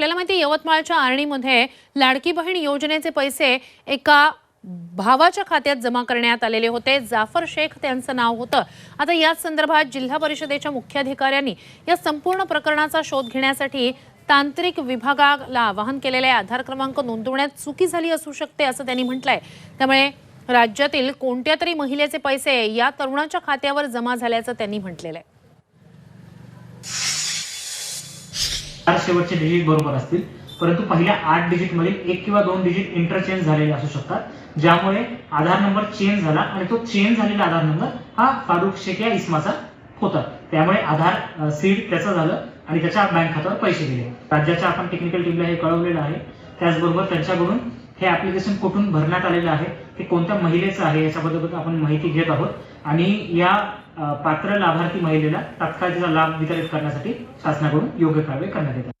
आपल्याला माहिती आहे, यवतमाळच्या आर्णीमध्ये लाडकी बहीण योजनेचे पैसे एका भावाच्या खात्यात जमा करण्यात आलेले होते. जाफर शेख त्यांचं नाव होतं. आता याच संदर्भात जिल्हा परिषदेच्या मुख्याधिकाऱ्यांनी या संपूर्ण प्रकरणाचा शोध घेण्यासाठी तांत्रिक विभागाला आवाहन केलेलं आहे. आधार क्रमांक नोंदवण्यात चुकी झाली असू शकते असं त्यांनी म्हटलंय. त्यामुळे राज्यातील कोणत्या तरी महिलेचे पैसे या तरुणाच्या खात्यावर जमा झाल्याचं त्यांनी म्हटलेलं आहे. चार शेवटचे डिजिट बरोबर असतील. परंतु पहिल्या आठ डिजिट मधील एक किंवा दोन डिजिट इंटरचेंज झालेले असू शकतात ज्यामुळे आधार नंबर चेंज झाला आणि तो चेंज झालेला आधार नंबर हा फारुख शेख या इस्माचा होता. त्यामुळे आधार सीड त्याचं झालं आणि त्याच्या बँक खात्यावर पैसे दिले राज्याच्या आपण टेक्निकल टीमला हे कळवलेलं आहे. त्याचबरोबर त्यांच्याकडून हे ऍप्लिकेशन कुठून भरण्यात आलेलं आहे ते कोणत्या महिलेचं आहे याच्याबद्दल आपण माहिती घेत आहोत. आणि या पात्र लाभार्थी महिलेला तात्काळ तिचा लाभ वितरित करण्यासाठी शासनाकडून योग्य कारवाई करण्यात येत आहे.